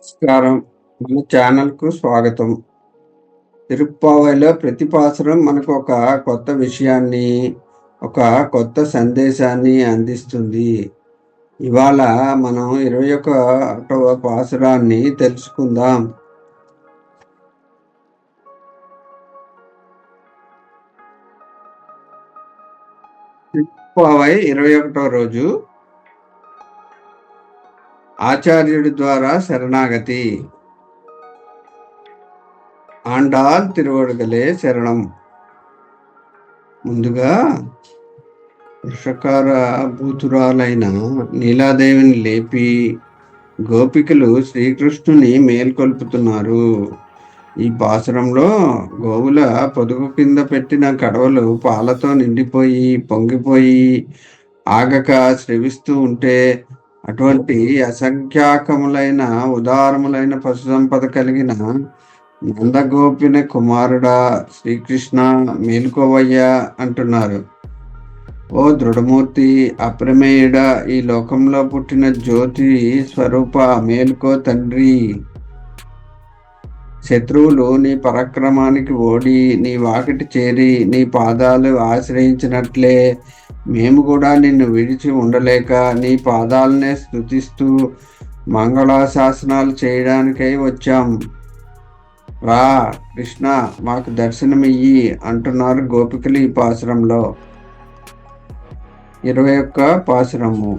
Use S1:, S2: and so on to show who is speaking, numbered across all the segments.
S1: నమస్కారం. మన ఛానల్కు స్వాగతం. తిరుప్పావైలో ప్రతి పాసరం మనకు ఒక కొత్త విషయాన్ని ఒక కొత్త సందేశాన్ని అందిస్తుంది. ఇవాళ మనం ఇరవై ఒకటవ పాసురాన్ని తెలుసుకుందాం. తిరుప్పావై ఇరవై ఒకటో రోజు ఆచార్యుడి ద్వారా శరణాగతి. ఆండాల్ తిరువడుగలే శరణం. ముందుగా వృషకార భూతురాలైన నీలాదేవిని లేపి గోపికలు శ్రీకృష్ణుని మేల్కొల్పుతున్నారు. ఈ పాసురంలో గోవుల పొదుగు కింద పెట్టిన కడవలు పాలతో నిండిపోయి పొంగిపోయి ఆగక శ్రవిస్తూ ఉంటే అటువంటి అసంఖ్యాకములైన ఉదారములైన పశు సంపద కలిగిన నందగోపిన కుమారుడా శ్రీకృష్ణ మేలుకోవయ్యా అంటున్నారు. ఓ దృఢమూర్తి అప్రమేయుడ ఈ లోకంలో పుట్టిన జ్యోతి స్వరూప మేలుకో తండ్రి. శత్రువులు నీ పరాక్రమానికి ఓడి నీ వాకిటి చేరి నీ పాదాలు ఆశ్రయించినట్లే మేము కూడా నిన్ను విడిచి ఉండలేక నీ పాదాలనే స్థుతిస్తూ మంగళాశాసనాలు చేయడానికై వచ్చాం రా కృష్ణ మాకు దర్శనమియ్యి అంటున్నారు గోపికలు ఈ పాసురంలో ఇరవై ఒక్క పాసురము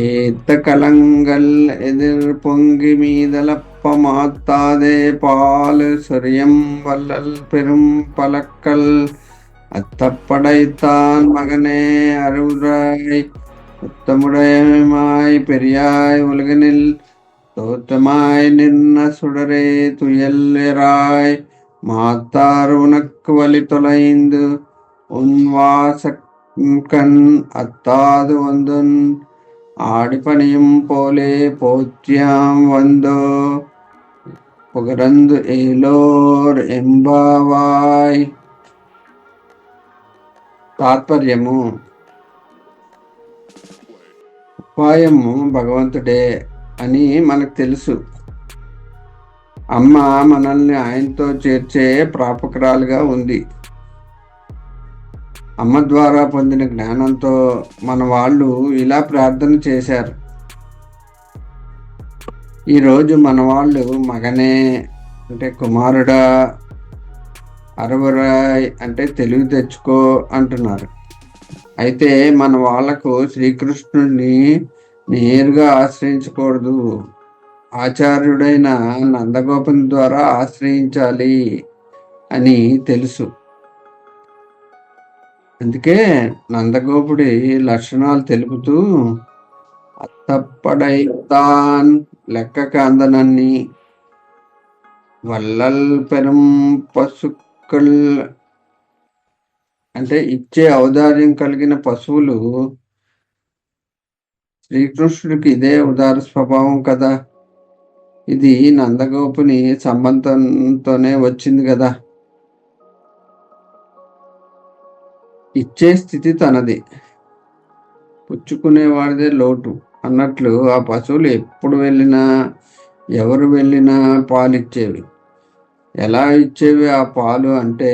S1: ஏத்த கலங்கள் எதிர் பொங்கி மீதலப்ப அப்பமாத்தாதே பால் சொரியம் வல்லல் பெரும் பலக்கல். அத்தப்படைத்தான் மகனே அருள்ராய். உத்தமுடையமாய் பெரியாய் உலகனில் தோற்றமாய் நின்ன சுடரே துயல்ராய் மாத்தார் உனக்கு வழி தொலைந்து. உன் வாசக்கண் அத்தாது வந்துன். ஆடிப்பணியும் போலே போற்றியாம் வந்தோ. புகரந்து ఏలోర్ ఎంబావాయ్ తాత్పర్యము ఉపాయము భగవంతుడే అని మనకు తెలుసు అమ్మ మనల్ని ఆయనతో చేర్చే ప్రాపకురాలుగా ఉంది అమ్మ ద్వారా పొందిన జ్ఞానంతో మన వాళ్ళు ఇలా ప్రార్థన చేశారు ఈరోజు మన వాళ్ళు మగనే అంటే కుమారుడా అరవరాయ్ అంటే తెలివి తెచ్చుకో అంటున్నారు. అయితే మన వాళ్ళకు శ్రీకృష్ణుడిని నేరుగా ఆశ్రయించకూడదు. ఆచార్యుడైన నందగోపని ద్వారా ఆశ్రయించాలి అని తెలుసు. అందుకే నందగోపుడి లక్షణాలు తెలుపుతూ అత్తప్పడైతాన్ లెక్క కాందనన్ని వల్లల్ పెరం పశుకల్ అంటే ఇచ్చే ఔదార్యం కలిగిన పశువులు శ్రీకృష్ణుడికి ఇదే ఉదార స్వభావం కదా. ఇది నందగోపుని సంబంధంతోనే వచ్చింది కదా. ఇచ్చే స్థితి తనది. పుచ్చుకునేవాడిదే లోటు. అన్నట్లు ఆ పశువులు ఎప్పుడు వెళ్ళినా ఎవరు వెళ్ళినా పాలు ఇచ్చేవి ఎలా ఇచ్చేవి ఆ పాలు అంటే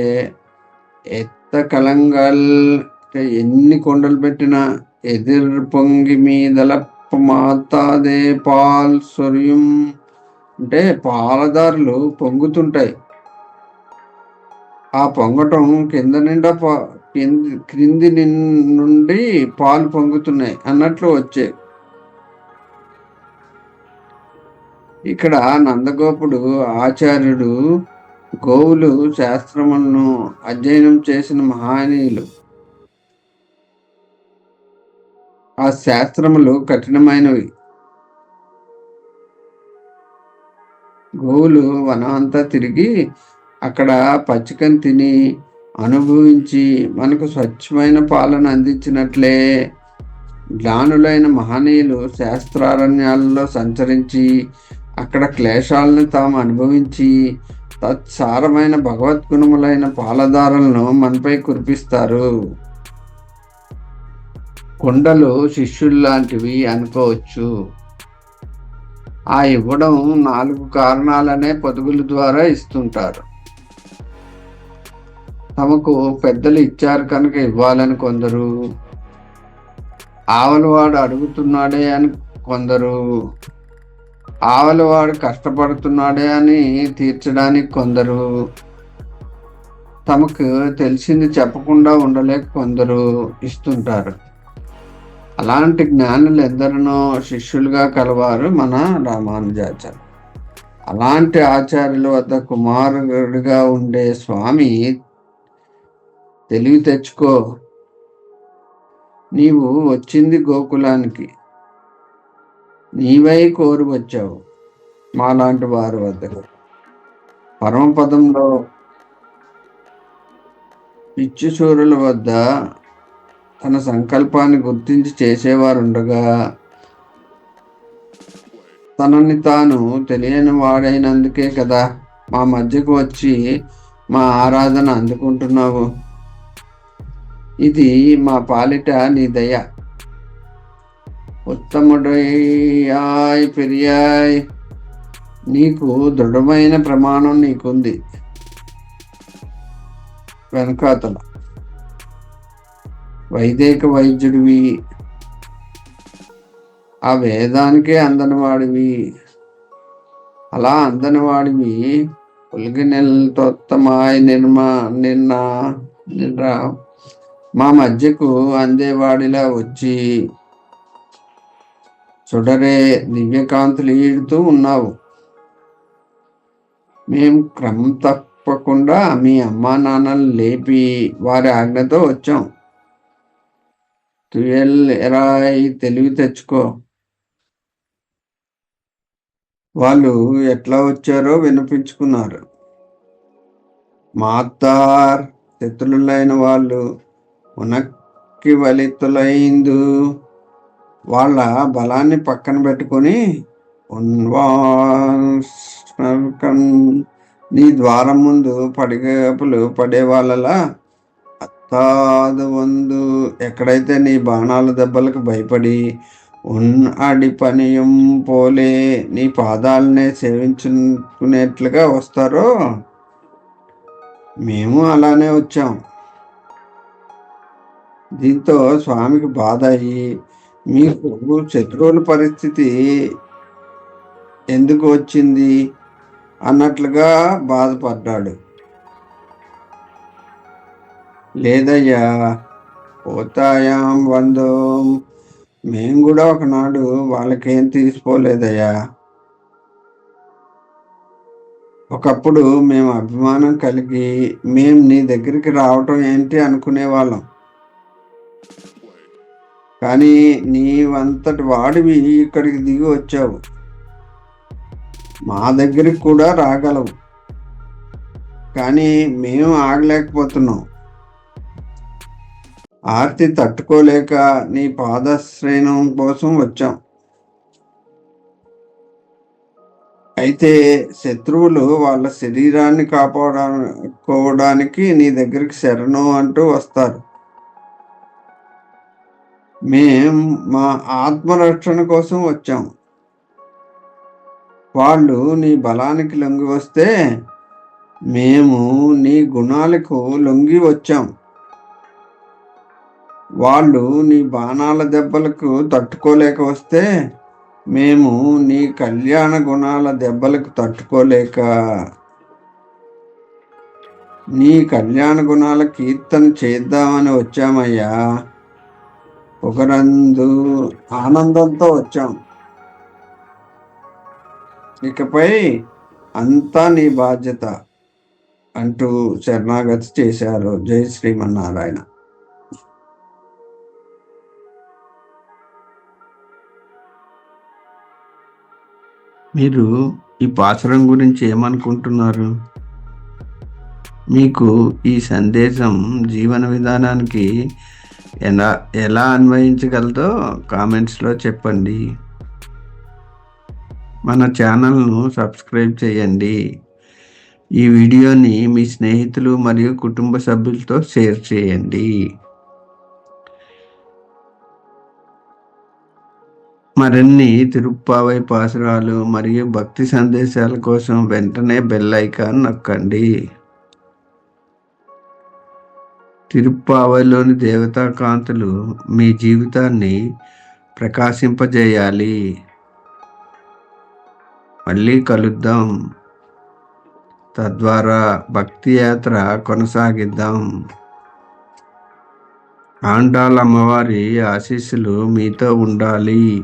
S1: ఎత్త కలంగల్ ఎన్ని కొండలు పెట్టినా ఎదిర్ పొంగి మీదల మాతాదే పాల్ సొరియం అంటే పాలదారులు పొంగుతుంటాయి. ఆ పొంగటం కింద నిండా క్రింది నుండి పాలు పొంగుతున్నాయి అన్నట్లు వచ్చాయి ఇక్కడ నందగోపుడు ఆచార్యుడు గోవులు శాస్త్రములను అధ్యయనం చేసిన మహానీయులు. ఆ శాస్త్రములు కఠినమైనవి. గోవులు వనం తిరిగి అక్కడ పచ్చికని తిని అనుభవించి మనకు స్వచ్ఛమైన పాలన అందించినట్లే జ్ఞానులైన మహనీయులు శాస్త్రారణ్యాలలో సంచరించి అక్కడ క్లేశాలను తాము అనుభవించి తత్సారమైన భగవద్గుణములైన పాలధారలను మనపై కురిపిస్తారు. కొండలు శిష్యుల్లాంటివి అనుకోవచ్చు. ఆ ఇవ్వడం నాలుగు కారణాలనే పొదుగుల ద్వారా ఇస్తుంటారు. తమకు పెద్దలు ఇచ్చారు కనుక ఇవ్వాలని కొందరు. ఆవలవాడు అడుగుతున్నాడే అని కొందరు. ఆవలవాడు కష్టపడుతున్నాడే అని తీర్చడానికి కొందరు తమకు తెలిసింది చెప్పకుండా ఉండలేక కొందరు ఇస్తుంటారు. అలాంటి జ్ఞానులు ఎందరినో శిష్యులుగా కలవారు మన రామానుజాచార్య అలాంటి ఆచార్యుల వద్ద కుమారుడిగా ఉండే స్వామి తెలివి తెచ్చుకో. నీవు వచ్చింది గోకులానికి. నీవై కోరి వచ్చావు మాలాంటి వారి వద్దకు. పరమపదంలో పిచ్చిసూరుల వద్ద తన సంకల్పాన్ని గుర్తించి చేసేవారు ఉండగా తనని తాను తెలియని వాడైనందుకే కదా మా మధ్యకు వచ్చి మా ఆరాధన అందుకుంటున్నావు. ఇది మా పాలిట నీ దయ. ఉత్తముడయ్యాయ్ పెరియాయ్. నీకు దృఢమైన ప్రమాణం నీకుంది. వెనకాతల. వైదిక వైద్యుడివి. ఆ వేదానికే అందనివాడివి. అలా అందనివాడివి. పులిగి నెలతోత్తమాయ్ నిర్మ నిన్న నిన్న మా మధ్యకు అందేవాడిలా వచ్చి చూడరే దివ్యకాంతులు ఈడుతూ ఉన్నావు. మేము క్రమం తప్పకుండా మీ అమ్మా నాన్నలు లేపి వారి ఆజ్ఞతో వచ్చాం. తుయల్ ఎరాయి తెలివి తెచ్చుకో. వాళ్ళు ఎట్లా వచ్చారో వినిపించుకున్నారు. మాతార్ శత్రులైన వాళ్ళు ఉనక్కి వలితులైందు వాళ్ళ బలాన్ని పక్కన పెట్టుకొని నీ ద్వారం ముందు పడిగపులు పడే వాళ్ళలా అత్తాదు వందు ఎక్కడైతే నీ బాణాల దెబ్బలకు భయపడి అడి పనియం పోలే నీ పాదాలనే సేవించుకునేట్లుగా వస్తారో మేము అలానే వచ్చాం. దీంతో స్వామికి బాధ అయ్యి మీకు శత్రువుల పరిస్థితి ఎందుకు వచ్చింది అన్నట్లుగా బాధపడ్డాడు. లేదయ్యా పోతాయాం వందం. మేము కూడా ఒకనాడు వాళ్ళకేం తీసిపోలేదయ్యా ఒకప్పుడు మేము అభిమానం కలిగి మేము నీ దగ్గరికి రావటం ఏంటి అనుకునేవాళ్ళం. కానీ నీవంతటి వాడివి ఇక్కడికి దిగి వచ్చావు. మా దగ్గరికి కూడా రాగలవు. కానీ మేము ఆగలేకపోతున్నాం. ఆర్తి తట్టుకోలేక నీ పాదశ్రయణం కోసం వచ్చాం. అయితే శత్రువులు వాళ్ళ శరీరాన్ని కాపాడుకోవడానికి నీ దగ్గరికి శరణు అంటూ వస్తారు. మేం మా ఆత్మరక్షణ కోసం వచ్చాం వాళ్ళు నీ బలానికి లొంగి వస్తే మేము నీ గుణాలకు లొంగి వచ్చాం. వాళ్ళు నీ బాణాల దెబ్బలకు తట్టుకోలేక వస్తే మేము నీ కళ్యాణ గుణాల దెబ్బలకు తట్టుకోలేక నీ కళ్యాణ గుణాల కీర్తన చేద్దామని వచ్చామయ్యా. ఒకరందు ఆనందంతో వచ్చాం. ఇకపై అంతా నీ బాధ్యత అంటూ శరణాగతి చేశారు జై శ్రీమన్నారాయణ. మీరు ఈ పాసరం గురించి ఏమనుకుంటున్నారు? మీకు ఈ సందేశం జీవన విధానానికి ఎలా ఎలా అన్వయించగలదో కామెంట్స్లో చెప్పండి. మన ఛానల్ను సబ్స్క్రైబ్ చేయండి. ఈ వీడియోని మీ స్నేహితులు మరియు కుటుంబ సభ్యులతో షేర్ చేయండి. మరిన్ని తిరుప్పావై పాసురాలు మరియు భక్తి సందేశాల కోసం వెంటనే బెల్ ఐకాన్ నొక్కండి. తిరుప్పావైలోని దేవతా కాంతులు మీ జీవితాన్ని ప్రకాశింపజేయాలి. మళ్ళీ కలుద్దాం. తద్వారా భక్తి యాత్ర కొనసాగిద్దాం. ఆండాల్ అమ్మవారి ఆశీస్సులు మీతో ఉండాలి.